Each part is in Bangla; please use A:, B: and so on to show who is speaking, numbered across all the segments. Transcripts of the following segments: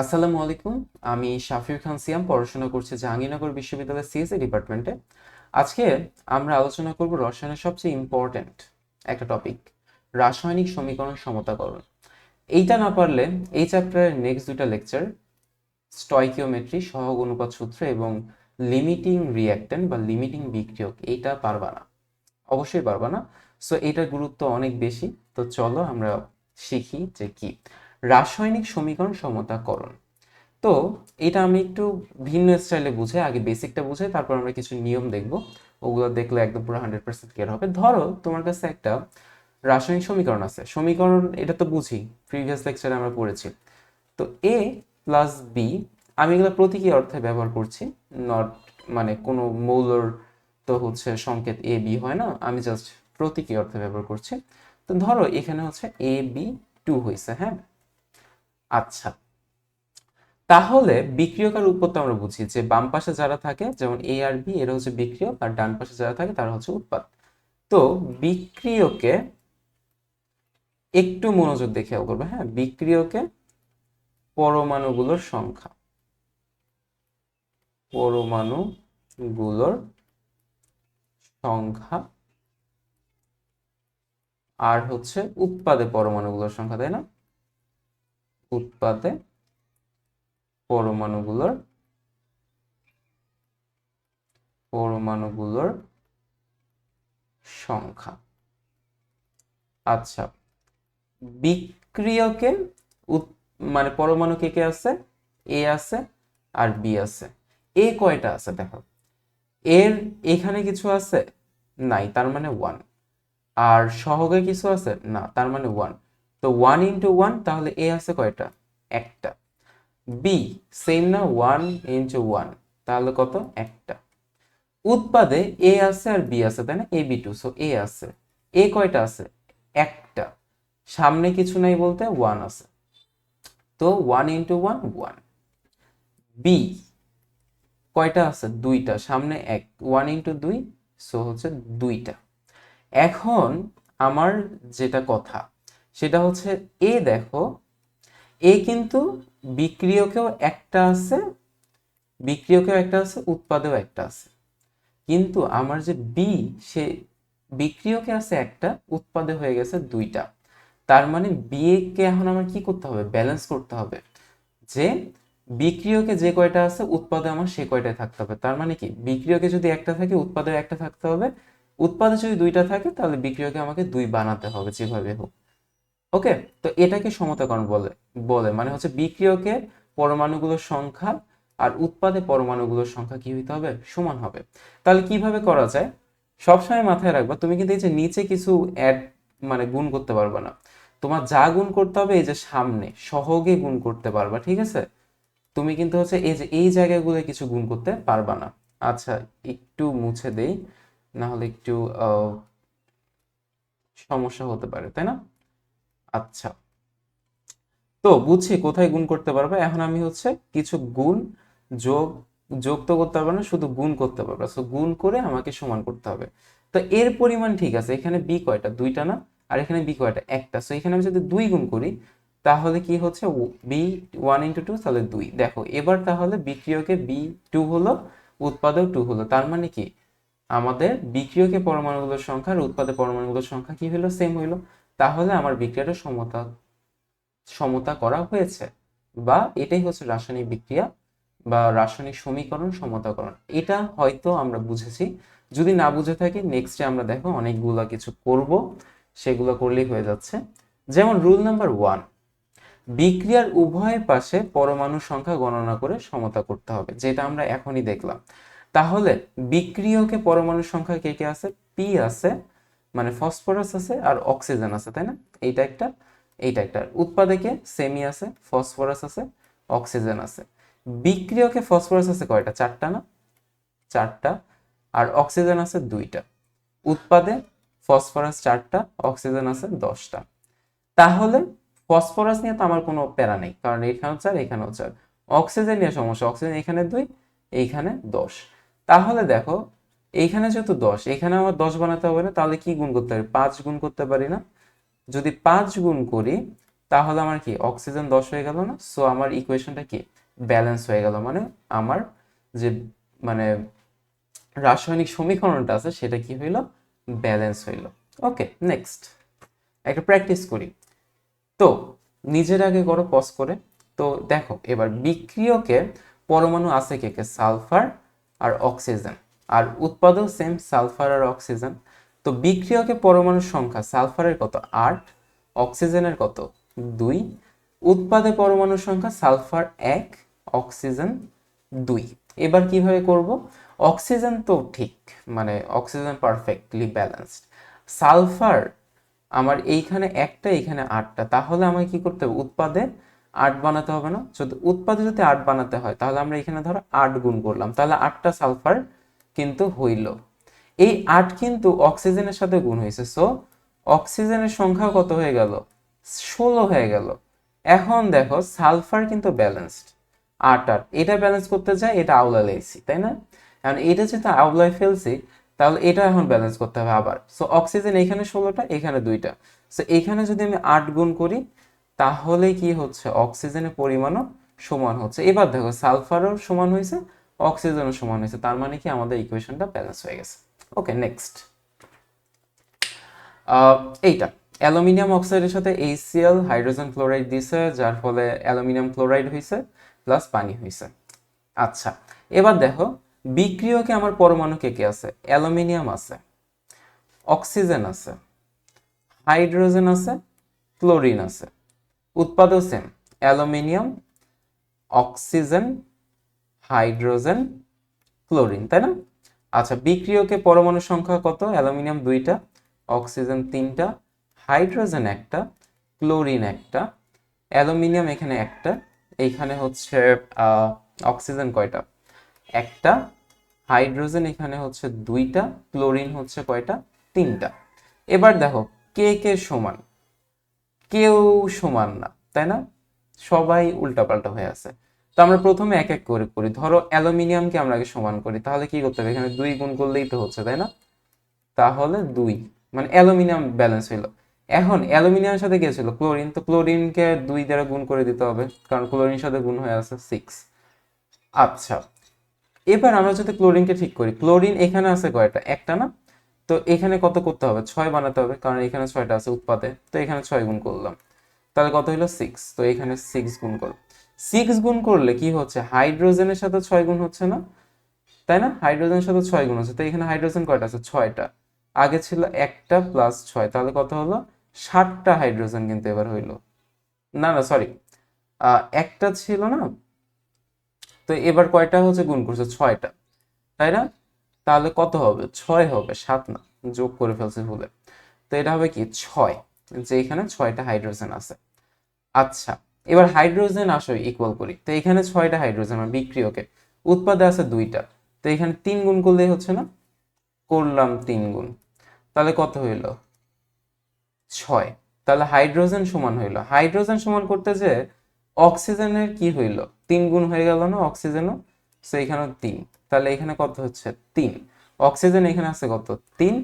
A: আসসালামু আলাইকুম। আমি শাফির খান সিয়াম, পড়াশোনা করছি জাহাঙ্গীরনগর বিশ্ববিদ্যালয়ের সিএসসি ডিপার্টমেন্টে। আজকে আমরা আলোচনা করব রসায়নের সবচেয়ে ইম্পর্ট্যান্ট একটা টপিক রাসায়নিক সমীকরণ সমতাকরণ। এইটা না পারলে এই চ্যাপ্টারের নেক্সট দুটা লেকচার স্টয়কিওমেট্রি সহগ অনুপাত সূত্র এবং লিমিটিং রিঅ্যাক্ট্যান্ট বা লিমিটিং বিক্রিয়ক, এইটা পারবা না। অবশ্যই পারবা না। সো এটার গুরুত্ব অনেক বেশি। তো চলো আমরা শিখি যে কি। রাসায়নিক সমীকরণ সমতাকরণ। তো এটা আমি একটু ভিন্ন স্টাইলে বুঝে, আগে বেসিকটা বুঝে, তারপর আমরা কিছু নিয়ম দেখব। ওগুলো দেখলে একদম পুরো হান্ড্রেড পার্সেন্ট ক্লিয়ার হবে। ধরো তোমার কাছে একটা রাসায়নিক সমীকরণ আছে। সমীকরণ, এটা তো বুঝি প্রিভিয়াস লেকচারে আমরা পড়েছি। তো এ প্লাস বি আমি এগুলো প্রতীকী অর্থে ব্যবহার করছি নট মানে কোনো মৌলর তো হচ্ছে সংকেত এ বি হয় না, আমি জাস্ট প্রতীকী অর্থে ব্যবহার করছি। তো ধরো এখানে হচ্ছে এ বি টু হয়েছে হ্যাঁ? আচ্ছা। তাহলে বিক্রিয়কার উৎপত্তি আমরা বুঝি যে বাম পাশে যারা থাকে, যেমন এ আর বি এরা হচ্ছে বিক্রিয়ক, আর ডান পাশে যারা থাকে তারা হচ্ছে উৎপাদ। তো বিক্রিয়কে একটু মনোযোগ খেয়াল করবে হ্যাঁ? বিক্রিয়কে পরমাণুগুলোর সংখ্যা। পরমাণুগুলোর সংখ্যা, আর হচ্ছে উৎপাদে পরমাণুগুলোর সংখ্যা, তাই না? উৎপাদে পরমাণুগুলোর পরমাণুগুলোর সংখ্যা। আচ্ছা বিক্রিয়কে মানে পরমাণু কে কে আছে? এ আছে আর বি আছে। এ কয়টা আছে দেখো? এর এখানে কিছু আছে? নাই, তার মানে ওয়ান আর সহগে কিছু আছে? না, তার মানে ওয়ান তো ওয়ান ইন্টু ওয়ান তাহলে এ আছে কয়টা? একটা। বি সেম না ওয়ান ইন্টু ওয়ান তাহলে কত? একটা। উৎপাদে এ আছে আর বি আছে, তাই না? A B two so A আছে। এ কয়টা আছে? একটা। সামনে কিছু নাই বলতে ওয়ান আছে। তো one into one one B কয়টা আছে? দুইটা। সামনে এক। ওয়ান ইন্টু দুই সো হচ্ছে দুইটা। এখন আমার যেটা কথা সেটা হচ্ছে এ দেখো। এ কিন্তু বিক্রিয়কেও একটা আছে, বিক্রিয়কেও একটা আছে, উৎপাদেও একটা আছে। কিন্তু আমার যে বি সে বিক্রিয়কে আছে একটা, উৎপাদে হয়ে গেছে দুইটা। তার মানে বিয়ে এখন আমার কি করতে হবে? ব্যালেন্স করতে হবে। যে বিক্রিয়কে যে কয়টা আছে, উৎপাদে আমার সে কয়টায় থাকতে হবে। তার মানে কি? বিক্রিয়কে যদি একটা থাকে উৎপাদে একটা থাকতে হবে। উৎপাদে যদি দুইটা থাকে, তাহলে বিক্রিয়কে আমাকে দুই বানাতে হবে যেভাবে হোক। ওকে, তো এটাকে সমতাকরণ বলে বলে মানে হচ্ছে বিক্রিয়কে পরমাণুগুলোর সংখ্যা আর উৎপাদে পরমাণুগুলোর সংখ্যা কি হইতে হবে? সমান হবে। তাহলে কীভাবে করা যায়? সবসময় মাথায় রাখবা, তুমি কিন্তু এই যে নিচে কিছু অ্যাড মানে গুণ করতে পারবে না। তোমার যা গুণ করতে হবে এই যে সামনে, সহগে গুণ করতে পারবা, ঠিক আছে? তুমি কিন্তু হচ্ছে এই যে এই জায়গাগুলো কিছু গুণ করতে পারবা না। আচ্ছা একটু মুছে দেই না হলে একটু সমস্যা হতে পারে, তাই না? আচ্ছা। তো বুঝছি কোথায় গুণ করতে পারবে। এখন আমি হচ্ছে কিছু গুণ যোগ যোগ তো করতে পারবে না, শুধু গুণ করতে পারবে। সো গুণ করে আমাকে সমান করতে হবে। তো এর পরিমাণ ঠিক আছে। এখানে বি কয়টা? দুইটা না? আর এখানে বি কয়টা? একটা। সো এখানে আমি যদি দুই গুণ করি, তাহলে কি হচ্ছে? বি ওয়ান ইন্টু টু তাহলে দুই। দেখো, এবার তাহলে বিক্রিয়কে বি টু হলো, উৎপাদক টু হলো। তার মানে কি? আমাদের বিক্রিয়কে পরমাণুগুলোর সংখ্যা আর উৎপাদে পরমাণুগুলোর সংখ্যা কি হলো? সেম হইল। তাহলে আমার বিক্রিয়াটা সমতা সমতা করা হয়েছে। বা এটাই হচ্ছে রাসায়নিক বিক্রিয়া বা রাসায়নিক সমীকরণ, সমতাকরণ। এটা হয়তো আমরা বুঝেছি। যদি না বুঝে থাকি নেক্সটে আমরা দেখো অনেকগুলা কিছু করব। সেগুলো করলেই হয়ে যাচ্ছে। যেমন রুল নাম্বার ওয়ান বিক্রিয়ার উভয় পাশে পরমাণু সংখ্যা গণনা করে সমতা করতে হবে, যেটা আমরা এখনই দেখলাম। তাহলে বিক্রিয়কে পরমাণু সংখ্যা কে কে আছে? পি আছে। মানে ফসফরাস আছে আর অক্সিজেন আছে, তাই না? এইটা একটা এইটা একটা। উৎপাদকে সেমি আছে, ফসফরাস আছে, অক্সিজেন আছে। বিক্রিয়কে ফসফরাস আছে কয়টা? চারটা না? চারটা। আর অক্সিজেন আছে দুইটা। উৎপাদে ফসফরাস চারটা, অক্সিজেন আছে দশটা। তাহলে ফসফরাস নিয়ে তো আমার কোনো প্যারা নেই, কারণ এখানেও চার এখানেও চার। অক্সিজেন নিয়ে সমস্যা, অক্সিজেন এখানে দুই এইখানে দশ। তাহলে দেখো এইখানে যেহেতু দশ এখানে আমার দশ বানাতে হবে না, তাহলে কি গুণ করতে পারি? পাঁচ গুণ করতে পারি না। যদি পাঁচ গুণ করি, তাহলে আমার কি? অক্সিজেন দশ হয়ে গেল না? সো আমার ইকুয়েশনটা কি? ব্যালেন্স হয়ে গেল। মানে আমার যে মানে রাসায়নিক সমীকরণটা আছে, সেটা কি হইল? ব্যালেন্স হইল। ওকে নেক্সট একটা প্র্যাকটিস করি। তো, নিজের আগে করো পজ করে। তো, দেখো, এবার বিক্রিয়কে পরমাণু আছে কে কে? সালফার আর অক্সিজেন আর উৎপাদক সেম সালফার আর অক্সিজেন তো বিক্রিয়কে পরমাণুর সংখ্যা সালফারের কত? আট। অক্সিজেনের কত? দুই। উৎপাদে পরমাণুর সংখ্যা সালফার এক অক্সিজেন দুই। এবার কীভাবে করব? অক্সিজেন তো ঠিক মানে অক্সিজেন পারফেক্টলি ব্যালেন্সড সালফার আমার এইখানে একটা, এইখানে আটটা। তাহলে আমাকে কি করতে হবে? উৎপাদে আট বানাতে হবে না। যদি উৎপাদে যদি আট বানাতে হয়, তাহলে আমরা এখানে ধরো আট গুণ করলাম। তাহলে আটটা সালফার কিন্তু হইল। এই আট কিন্তু অক্সিজেনের সাথে গুণ হয়েছে। সো অক্সিজেনের সংখ্যা কত হয়ে গেল? ষোলো হয়ে গেল। এখন দেখো, সালফার কিন্তু ব্যালেন্সড আট আট। এটা ব্যালেন্স করতে যায় এটা আওলা লেগেছি, তাই না? কারণ এটা যেহেতু আওলায় ফেলছি, তাহলে এটা এখন ব্যালেন্স করতে হবে আবার। সো অক্সিজেন এখানে ষোলোটা, এখানে দুইটা। সো এখানে যদি আমি আট গুণ করি, তাহলে কি হচ্ছে? অক্সিজেনের পরিমাণও সমান হচ্ছে। এবার দেখো, সালফারও সমান হয়েছে অক্সিজেনও সমান হয়েছে, তার মানে কি আমাদের ইকুয়েশনটা ব্যালেন্স হয়ে গেছে। ওকে নেক্সট এইটা, অ্যালুমিনিয়াম অক্সাইডের সাথে এইচসিএল হাইড্রোজেন ক্লোরাইড দিছে, যার ফলে অ্যালুমিনিয়াম ক্লোরাইড হয়েছে প্লাস পানি হয়েছে। আচ্ছা এবার দেখো, বিক্রিয়কে আমার পরমাণু কে কে আছে? অ্যালুমিনিয়াম আছে, অক্সিজেন আছে, হাইড্রোজেন আছে, ক্লোরিন আছে। উৎপাদক same aluminium, oxygen hydrogen chlorine, তাই না? আচ্ছা বিক্রিয়কে পরমাণু সংখ্যা কত? অ্যালুমিনিয়াম দুইটা, অক্সিজেন তিনটা, হাইড্রোজেন একটা, ক্লোরিন একটা, অ্যালুমিনিয়াম এখানে একটা এইখানে হচ্ছে অক্সিজেন কয়টা? একটা, হাইড্রোজেন এখানে হচ্ছে দুইটা, ক্লোরিন হচ্ছে কয়টা? তিনটা। এবার দেখো, কে কে সমান? কেউ সমান না, তাই না? সবাই উল্টাপাল্টা হয়ে আছে। তো আমরা প্রথমে এক এক করে করি ধরো অ্যালুমিনিয়ামকে আমরা আগে সমান করি, তাহলে কি করতে হবে? এখানে দুই গুণ করলেই তো হচ্ছে, তাই না? তাহলে দুই। মানে অ্যালুমিনিয়াম ব্যালেন্স হইল। এখন অ্যালুমিনিয়ামের সাথে কে ছিল ক্লোরিন। তো ক্লোরিনকে দুই দ্বারা গুণ করে দিতে হবে, কারণ ক্লোরিন সাথে গুণ হয়ে আছে সিক্স আচ্ছা এবার আমরা যদি ক্লোরিনকে ঠিক করি, ক্লোরিন এখানে আছে কয়টা? একটা না? তো এখানে কত করতে হবে? ছয় বানাতে হবে, কারণ এখানে ছয়টা আছে উৎপাদে তো এখানে ছয় গুণ করলাম। তাহলে কত হলো সিক্স তো এখানে সিক্স গুণ করো সিক্স গুণ করলে কি হচ্ছে? হাইড্রোজেনের সাথে ছয় গুণ হচ্ছে না? তাই না? হাইড্রোজেনের সাথে ছয় গুণ হচ্ছে। তো এখানে হাইড্রোজেন কয়টা আছে? ছয়টা। আগে ছিল একটা প্লাস ছয়। তাহলে কত হলো? ষাটটা হাইড্রোজেন কিন্তু এবার হইল। না না সরি একটা ছিল না? তো এবার কয়টা হচ্ছে? গুণ করছে ছয়টা। তাই না? তাহলে কত হবে? ছয় হবে। সাত না। যোগ করে ফেলছে ভুলে। তো এটা হবে কি? ছয়। যে এখানে ছয়টা হাইড্রোজেন আছে। আচ্ছা। এবার হাইড্রোজেন আসো ইকুয়াল করি। তো এখানে ছয়টা হাইড্রোজেন আর বিক্রিয়কে উৎপাদে আছে দুইটা। তো এখানে তিন গুণ করলেই হচ্ছে না? করলাম তিন গুণ। তাহলে কত হইল? ছয়। তাহলে হাইড্রোজেন সমান হইল। হাইড্রোজেন সমান করতে যে অক্সিজেনের কি হইল? তিন গুণ হয়ে গেল না অক্সিজেনও সো এখানেও তিন। তাহলে এখানে কত হচ্ছে? তিন। অক্সিজেন এখানে আছে কত? তিন।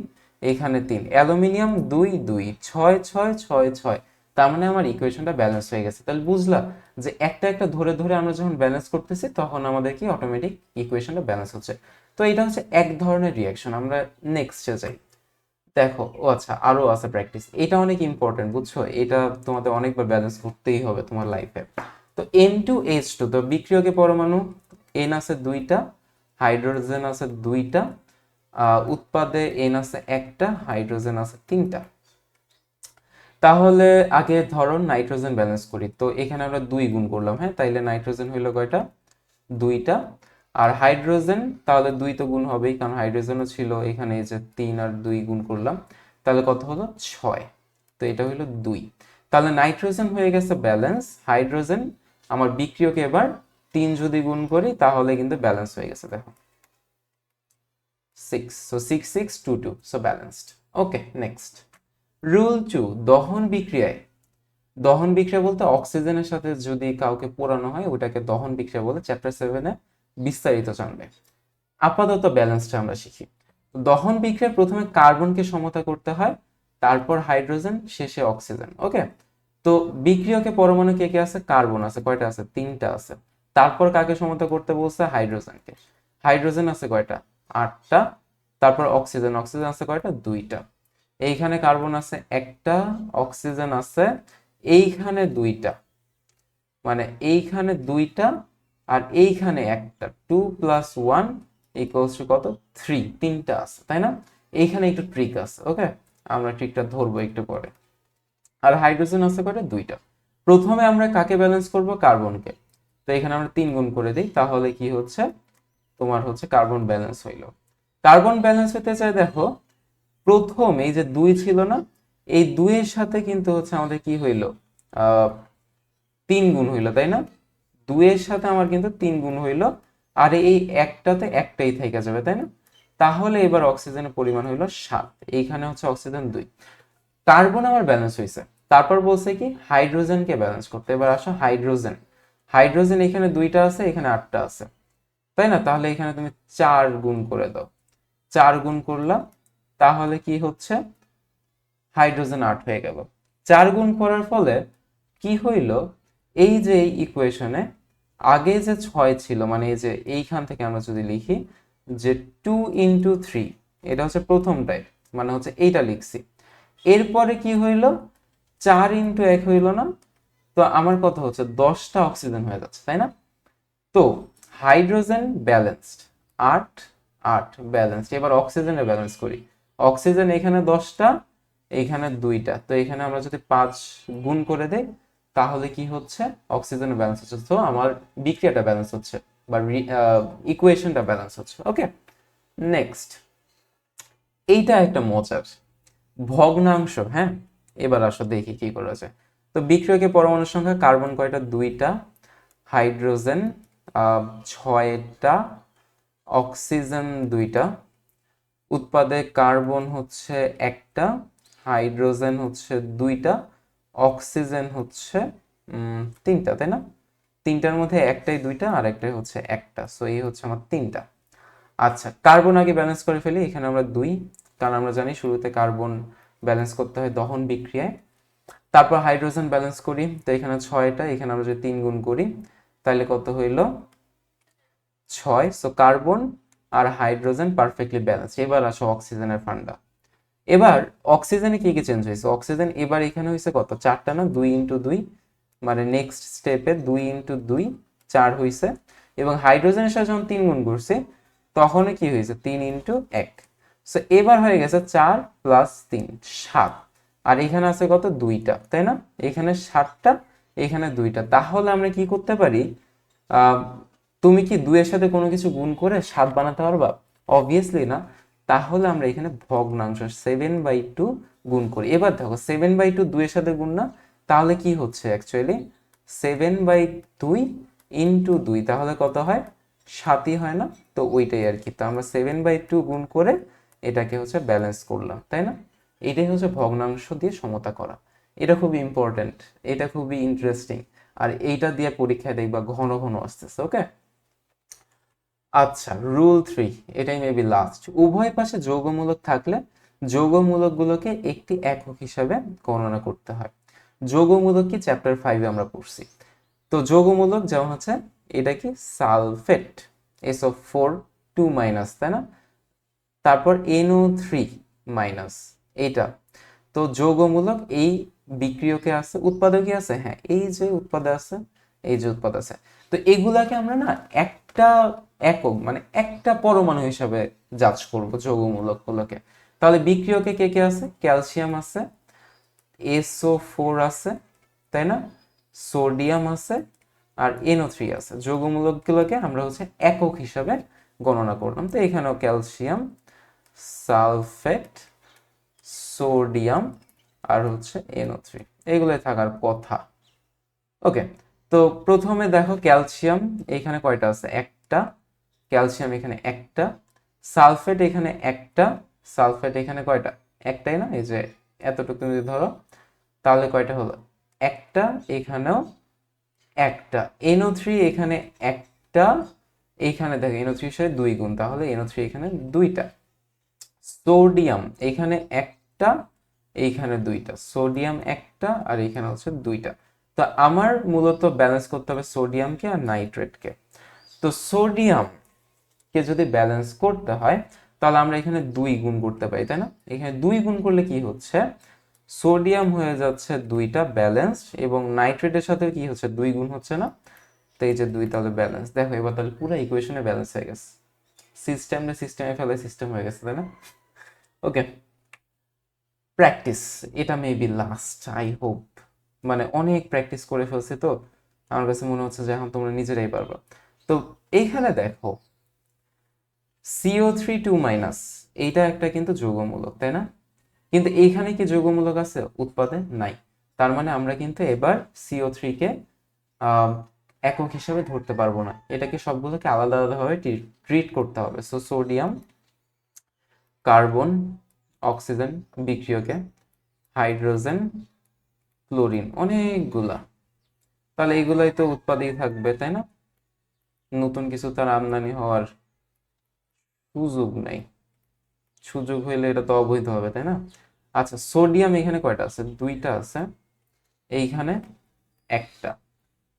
A: এখানে তিন। অ্যালুমিনিয়াম দুই দুই। ছয় ছয় ছয় ছয়। তার মানে আমার ইকুয়েশনটা ব্যালেন্স হয়ে গেছে। তাহলে বুঝলা যে একটা একটা ধরে ধরে আমরা যখন ব্যালেন্স করতেছি, তখন আমাদের কি অটোমেটিক ইকুয়েশনটা ব্যালেন্স হচ্ছে। তো এটা হচ্ছে এক ধরনের রিয়াকশন আমরা নেক্সটে যাই। দেখো, ও আচ্ছা আরও আছে প্র্যাকটিস এটা অনেক ইম্পর্টেন্ট বুঝছ? এটা তোমাদের অনেকবার ব্যালেন্স করতেই হবে তোমার লাইফে তো এন টু এইচ টু তো বিক্রিয়কে পরমাণু এন আছে দুইটা হাইড্রোজেন আছে দুইটা উৎপাদে এন আছে একটা হাইড্রোজেন আছে তিনটা। তাহলে আগে ধরো নাইট্রোজেন ব্যালেন্স করি। তো এখানে আমরা দুই গুণ করলাম হ্যাঁ? তাইলে নাইট্রোজেন হইল কয়টা? দুইটা। আর হাইড্রোজেন, তাহলে দুই তো গুণ হবেই, কারণ হাইড্রোজেনও ছিল। এখানে এই যে তিন আর দুই গুণ করলাম, তাহলে কত হলো? ছয়। তো এটা হলো দুই। তাহলে নাইট্রোজেন হয়ে গেছে ব্যালেন্স, হাইড্রোজেন, আমার বিক্রিয়কে এবার তিন যদি গুণ করি, তাহলে কিন্তু ব্যালেন্স হয়ে গেছে, দেখো। Six so six six two two so balanced okay next rule two দহন বিক্রিয়ায়। দহন বিক্রিয়া বলতে অক্সিজেনের সাথে যদি কাউকে পোড়ানো হয়, ওটাকে দহন বিক্রিয়া বলে চ্যাপ্টার সেভেনে বিস্তারিত জানবে। আপাতত ব্যালেন্সটা আমরা শিখি। দহন বিক্রিয়ায় প্রথমে কার্বনকে সমতা করতে হয়, তারপর হাইড্রোজেন, শেষে অক্সিজেন, ওকে? তো বিক্রিয়কে পরমাণু কে কে আছে? কার্বন আছে, কয়টা আছে? তিনটা আছে। তারপর কাকে সমতা করতে বলছে? হাইড্রোজেনকে। হাইড্রোজেন আছে কয়টা? আটটা। তারপর অক্সিজেন অক্সিজেন আছে কয়টা? দুইটা। এইখানে কার্বন আছে একটা, অক্সিজেন আছে এইখানে দুইটা। মানে এইখানে দুইটা আর এইখানে একটা। Two plus one equals two কত? থ্রি তিনটা আছে, তাই না? এইখানে একটু ট্রিক আছে ওকে আমরা ট্রিকটা ধরবো একটু পরে। আর হাইড্রোজেন আছে কয়টা? দুইটা। প্রথমে আমরা কাকে ব্যালেন্স করব? কার্বনকে তো এখানে আমরা তিন গুণ করে দিই, তাহলে কি হচ্ছে? তোমার হচ্ছে কার্বন ব্যালেন্স হইল। কার্বন ব্যালেন্স হতে চাই দেখো প্রথম এই যে দুই ছিল না, এই দুইয়ের সাথে কিন্তু হচ্ছে আমাদের কি হইল? তিন গুণ হইল, তাই না? দুইয়ের সাথে আমার কিন্তু তিন গুণ হইল, আর এই একটাতে একটাই থেকে যাবে, তাই না? তাহলে এবার অক্সিজেনের পরিমাণ হইল সাত, এইখানে হচ্ছে অক্সিজেন দুই। কার্বন আমার ব্যালেন্স হয়েছে তারপর বলছে কি হাইড্রোজেনকে ব্যালেন্স করতে, এবার আসো হাইড্রোজেন হাইড্রোজেন এখানে দুইটা আছে, এখানে আটটা আছে, তাই না? তাহলে এখানে তুমি চার গুণ করে দাও, চার গুণ করলাম তাহলে কি হচ্ছে? হাইড্রোজেন আট হয়ে গেল। চার গুণ করার ফলে কি হইল? এই যে এই ইকুয়েশনে আগে যে ছয় ছিল মানে এই যে এইখান থেকে আমরা যদি লিখি যে টু ইন্টু থ্রি এটা হচ্ছে প্রথমটাই মানে হচ্ছে এইটা লিখছি। এরপরে কি হইল? চার ইন্টু এক হইল না। তো আমার কথা হচ্ছে? দশটা অক্সিজেন হয়ে যাচ্ছে, তাই না? তো হাইড্রোজেন ব্যালেন্সড আট আট ব্যালেন্সড এবার অক্সিজেনে ব্যালেন্স করি। অক্সিজেন এখানে দশটা, এখানে দুইটা। তো এখানে আমরা যদি পাঁচ গুণ করে দেই, তাহলে কি হচ্ছে? অক্সিজেনের ব্যালেন্স হচ্ছে। তো আমার বিক্রিয়াটা ব্যালেন্স হচ্ছে, বা ইকুয়েশনটা ব্যালেন্স হচ্ছে। ওকে নেক্সট এইটা একটা মজার। ভগ্নাংশ হ্যাঁ? এবার আসো দেখি কি করা যায়। তো বিক্রিয়কের পরমাণুর সংখ্যা কার্বন কয়টা? দুইটা। হাইড্রোজেন ছয়টা। অক্সিজেন দুইটা। উৎপাদে কার্বন হচ্ছে একটা, হাইড্রোজেন হচ্ছে দুইটা, অক্সিজেন হচ্ছে তিনটা, তাই না? তিনটার মধ্যে একটাই দুইটা আর একটাই হচ্ছে একটা সো এই হচ্ছে আমার তিনটা। আচ্ছা কার্বন আগে ব্যালেন্স করে ফেলি, এখানে আমরা দুই, কারণ আমরা জানি শুরুতে কার্বন ব্যালেন্স করতে হয় দহন বিক্রিয়ায়। তারপর হাইড্রোজেন ব্যালেন্স করি, তো এখানে ছয়টা, এখানে আমরা যদি তিন গুণ করি, তাহলে কত হইল? ছয় সো কার্বন আর হাইড্রোজেন পারফেক্টলি ব্যালেন্স। এবার আসো অক্সিজেনের ফান্ডা। এবার অক্সিজেনে কি কি চেঞ্জ হয়েছে? অক্সিজেন এবার এখানে হয়েছে কত? চারটা না? দুই ইন্টু দুই মানে নেক্সট স্টেপে দুই ইন্টু দুই, চার হয়েছে। এবং হাইড্রোজেনের সাথে যখন তিন গুণ করছে তখন কি হয়েছে? তিন ইন্টু এক। সো এবার হয়ে গেছে চার প্লাস তিন, সাত। আর এখানে আছে কত? দুইটা, তাই না? এখানে সাতটা, এখানে দুইটা। তাহলে আমরা কি করতে পারি? তুমি কি দুইয়ের সাথে কোনো কিছু গুণ করে সাত বানাতে পারবা? অবভিয়াসলি না। তাহলে আমরা এখানে ভগ্নাংশ সেভেন বাই টু গুণ করি। এবার দেখো সেভেন বাই টু দুইয়ের সাথে গুণ না, তাহলে কি হচ্ছে অ্যাকচুয়ালি সেভেন বাই দুই ইন্টু দুই, তাহলে কত হয়? সাতই হয় না? তো ওইটাই আর কি। তো আমরা সেভেন বাই টু গুণ করে এটাকে হচ্ছে ব্যালেন্স করলাম, তাই না? এটাই হচ্ছে ভগ্নাংশ দিয়ে সমতা করা। এটা খুবই ইম্পর্ট্যান্ট এটা খুবই ইন্টারেস্টিং আর এইটা দিয়ে পরীক্ষায় দেখবা ঘন ঘন আসতেছে ওকে আচ্ছা রুল থ্রি এটাই মেবি লাস্ট উভয় পাশে যৌগমূলক থাকলে যৌগমূলকগুলোকে একটি একক হিসাবে গণনা করতে হয়। যৌগমূলক কি? চ্যাপ্টার ফাইভে আমরা পড়ছি। তো যৌগমূলক যেমন হচ্ছে, এটা কি? Sulphate SO four two minus তাই না? তারপর এনও থ্রি মাইনাস এইটা। তো যৌগমূলক এই বিক্রিয়কে আছে উৎপাদকে আছে? হ্যাঁ এই যে উৎপাদে আছে, এই যে উৎপাদ আছে। তো এগুলাকে আমরা না একটা একক মানে একটা পরমাণু হিসাবে জাজ করব যৌগমূলক গুলোকে। তাহলে বিক্রিয়কে কে কে আছে? ক্যালসিয়াম আছে এসও ফোর আছে, তাই না? সোডিয়াম আছে, আর এনও থ্রি আছে। যৌগমূলকগুলোকে আমরা হচ্ছে একক হিসাবে গণনা করলাম। তো এখানেও ক্যালসিয়াম সালফেট সোডিয়াম আর হচ্ছে এনও থ্রি এগুলোই থাকার কথা। ওকে তো প্রথমে দেখো ক্যালসিয়াম, এখানে কয়টা আছে? একটা। ক্যালসিয়াম এখানে একটা। সালফেট এখানে একটা। সালফেট এখানে কয়টা? একটাই না? এই যে এতটুকু যদি ধরো, তাহলে কয়টা হলো? একটা এখানেও একটা। এনও থ্রি এখানে একটা। এখানে দেখো এনও থ্রি সাথে দুই গুণ, তাহলে এনও থ্রি এখানে দুইটা। সোডিয়াম এখানে একটা এইখানে দুইটা। সোডিয়াম একটা আর এইখানে হচ্ছে দুইটা। তো আমার মূলত ব্যালেন্স করতে হবে সোডিয়ামকে আর নাইট্রেটকে তো সোডিয়ামকে যদি ব্যালেন্স করতে হয়, তাহলে আমরা এখানে দুই গুণ করতে পারি, তাই না? এখানে দুই গুণ করলে কি হচ্ছে? সোডিয়াম হয়ে যাচ্ছে দুইটা ব্যালেন্স এবং নাইট্রেটের সাথে কি হচ্ছে? দুই গুণ হচ্ছে না? তো এই যে দুই তাহলে ব্যালেন্স দেখো, এবার তাহলে পুরো ইকুয়েশনে ব্যালেন্স হয়ে গেছে। সিস্টেমে সিস্টেমে ফেলে সিস্টেম হয়ে গেছে, তাই না? ওকে প্র্যাকটিস এটা মেবি লাস্ট আই হোপ মানে অনেক প্র্যাকটিস করে ফেলছে তো। আমার কাছে মনে হচ্ছে যে এখন তোমরা নিজেরাই পারবা। তো এইখানে দেখো সিও থ্রি টু মাইনাস এইটা একটা কিন্তু যৌগমূলক, তাই না? কিন্তু এইখানে কি যৌগমূলক আছে? উৎপাদে নাই। তার মানে আমরা কিন্তু এবার সিও থ্রিকে একক হিসাবে ধরতে পারব না। এটাকে সবগুলোকে আলাদা আলাদাভাবে ট্রিট করতে হবে। সো সোডিয়াম কার্বন অক্সিজেন বিক্রিয়কে হাইড্রোজেন ক্লোরিন, অনেকগুলা। তাহলে এগুলাই তো উৎপাদেই থাকবে, তাই না? নতুন কিছু তার আমদানি হওয়ার সুযোগ নেই। সুযোগ হইলে এটা তো অবৈধ হবে, তাই না? আচ্ছা সোডিয়াম এখানে কয়টা আছে? দুইটা আছে। এইখানে একটা।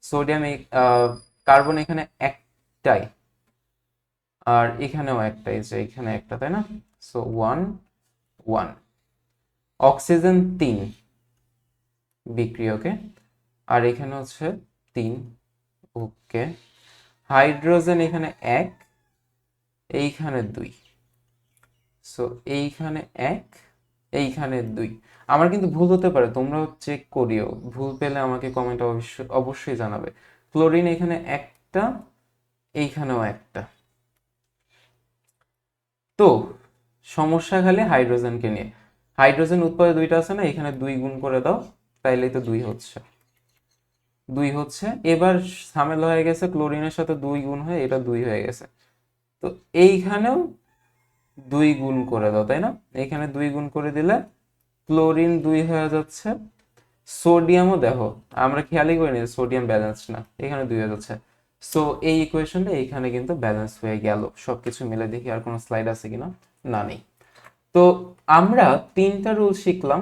A: সোডিয়াম এই কার্বন এখানে একটাই। আর এখানেও একটাই যে এখানে একটা, তাই না? সো ওয়ান ওয়ান অক্সিজেন তিন। বিক্রিয়কে আর এখানে হচ্ছে তিন, ওকে? হাইড্রোজেন এখানে এক, এইখানে দুই। সো এইখানে এক, এইখানে দুই। আমার কিন্তু ভুল হতে পারে, তোমরাও চেক করিও। ভুল পেলে আমাকে কমেন্ট অবশ্যই অবশ্যই জানাবে। ক্লোরিন এখানে একটা, এইখানেও একটা। তো, সমস্যা খালি হাইড্রোজেনকে নিয়ে। হাইড্রোজেন উৎপাদে দুইটা আছে না, এখানে দুই গুণ করে দাও। তাইলেই তো দুই হচ্ছে। দুই হচ্ছে, এবার ঝামেলা হয়ে গেছে, ক্লোরিনের সাথে দুই গুণ হয়ে, এটা দুই হয়ে গেছে। তো এইখানেও দুই গুণ করে দাও, তাই না? এখানে দুই গুণ করে দিলে ক্লোরিন দুই হয়ে যাচ্ছে, সোডিয়ামও দেখো, আমরা খেয়ালই করিনি সোডিয়াম ব্যালেন্স না, এখানে দুই হয়ে যাচ্ছে। সো এই ইকুয়েশনটা এইখানে কিন্তু ব্যালেন্স হয়ে গেল, সবকিছু মিলে দেখি আর কোনো স্লাইড আছে কিনা? না নেই। তো আমরা তিনটা রুল শিখলাম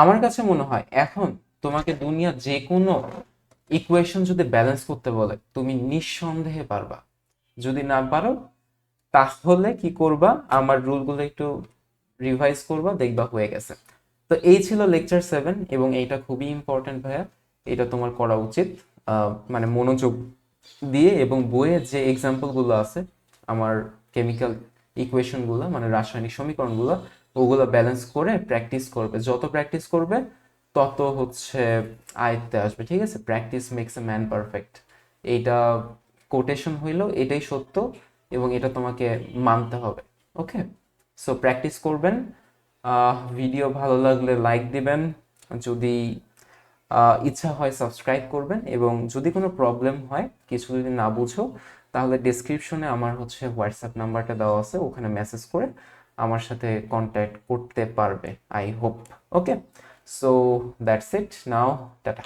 A: আমার কাছে মনে হয় এখন তোমাকে দুনিয়া যে কোনো ইকুয়েশন যদি ব্যালেন্স করতে বলে, তুমি নিঃসন্দেহে পারবা। যদি না পারো, তাহলে কি করবা? আমার রুলগুলো একটু রিভাইজ করবা, দেখবা হয়ে গেছে। তো এই ছিল লেকচার সেভেন এবং এইটা খুবই ইম্পর্টেন্ট ভাইয়া। এটা তোমার করা উচিত মানে মনোযোগ দিয়ে এবং বইয়ে যে এক্সাম্পলগুলো আছে, আমার কেমিক্যাল ইকুয়েশনগুলো মানে রাসায়নিক সমীকরণগুলো ওগুলো ব্যালেন্স করে প্র্যাকটিস করবে। যত প্র্যাকটিস করবে, তত হচ্ছে আয়ত্তে আসবে, ঠিক আছে? Practice makes a man perfect এইটা কোটেশন হইলেও এটাই সত্য এবং এটা তোমাকে মানতে হবে ওকে সো প্র্যাকটিস করবেন। ভিডিও ভালো লাগলে লাইক দিবেন। যদি ইচ্ছা হয় সাবস্ক্রাইব করবেন এবং যদি কোনো প্রবলেম হয়, কিছু যদি না বুঝো, তাহলে ডিসক্রিপশনে আমার হচ্ছে হোয়াটসঅ্যাপ নাম্বারটা দেওয়া আছে, ওখানে মেসেজ করে আমার সাথে কন্ট্যাক্ট করতে পারবে I hope okay so that's it now tata